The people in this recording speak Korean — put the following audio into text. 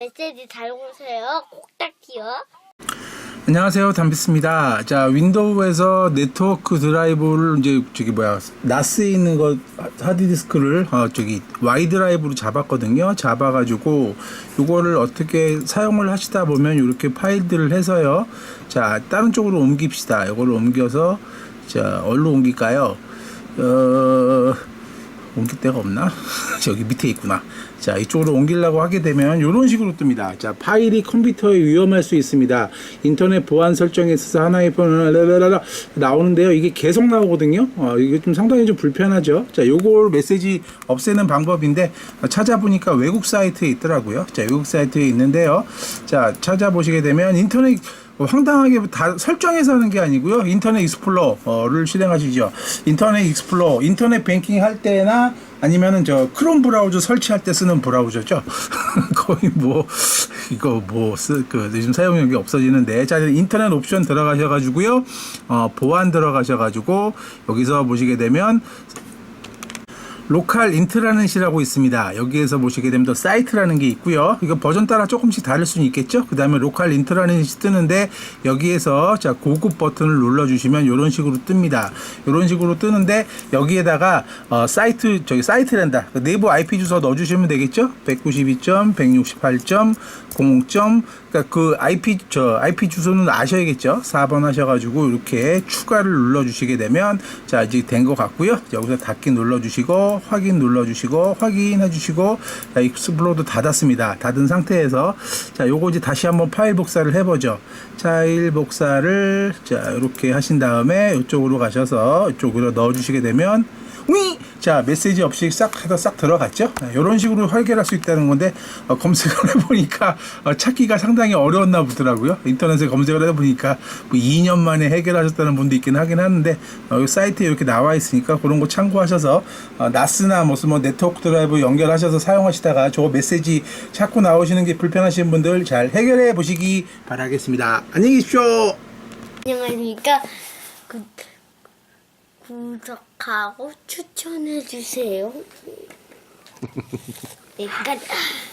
메시지 잘 오세요. 꼭딱지요. 안녕하세요 담비스입니다. 자 윈도우에서 네트워크 드라이브를 이제 저기 뭐야 나스에 있는 거 하드디스크를 어 저기 Y 드라이브로 잡았거든요. 잡아가지고 이거를 어떻게 사용을 하시다 보면 이렇게 파일들을 해서요. 자 다른 쪽으로 옮깁시다. 이거를 옮겨서 자 어디로 옮길까요? 어 옮길 데가 없나? 저기 밑에 있구나. 자, 이쪽으로 옮기려고 하게 되면 이런 식으로 뜹니다. 자, 파일이 컴퓨터에 위험할 수 있습니다. 인터넷 보안 설정에 있어서 하나의 폰을 라라라라 나오는데요. 이게 계속 나오거든요. 어, 이게 좀 상당히 좀 불편하죠. 자, 요걸 메시지 없애는 방법인데 어, 찾아보니까 외국 사이트에 있더라고요. 자, 외국 사이트에 있는데요. 자, 찾아보시게 되면 인터넷 어, 황당하게 다 설정해서 하는 게 아니고요. 인터넷 익스플로러를 실행하시죠. 인터넷 익스플로러, 인터넷 뱅킹 할 때나 아니면은 저 크롬 브라우저 설치할 때 쓰는 브라우저죠. 거의 뭐 이거 뭐쓰그 요즘 사용력이 없어지는데 자 인터넷 옵션 들어가셔가지고요. 어, 보안 들어가셔가지고 여기서 보시게 되면 로컬 인트라넷이라고 있습니다. 여기에서 보시게 되면 또 사이트라는 게 있고요. 이거 버전 따라 조금씩 다를 수는 있겠죠. 그 다음에 로컬 인트라넷이 뜨는데 여기에서 자 고급 버튼을 눌러주시면 이런 식으로 뜹니다. 이런 식으로 뜨는데 여기에다가 어, 사이트 저기 사이트랜다 그 내부 IP 주소 넣어주시면 되겠죠. 192.168.0. 그러니까 그 IP 저 IP 주소는 아셔야겠죠. 4번 하셔가지고 이렇게 추가를 눌러주시게 되면 자 이제 된 것 같고요. 여기서 닫기 눌러주시고 확인 눌러주시고 확인해 주시고 자 익스플로도 닫았습니다. 닫은 상태에서 자 요거 이제 다시 한번 파일 복사를 해보죠. 파일 복사를 자 이렇게 하신 다음에 이쪽으로 가셔서 이쪽으로 넣어주시게 되면 위! 자, 메시지 없이 싹 해서 싹 들어갔죠? 이런 식으로 해결할 수 있다는 건데, 어, 검색을 해보니까, 어, 찾기가 상당히 어려웠나 보더라고요. 인터넷에 검색을 해보니까, 뭐 2년 만에 해결하셨다는 분도 있긴 하긴 하는데, 어, 이 사이트에 이렇게 나와 있으니까, 그런 거 참고하셔서, 어, 나스나 무슨 뭐 네트워크 드라이브 연결하셔서 사용하시다가, 저 메시지 찾고 나오시는 게 불편하신 분들 잘 해결해 보시기 바라겠습니다. 안녕히 계십시오! 안녕하십니까. 구, 구독하고 추천해주세요. 네, 끝.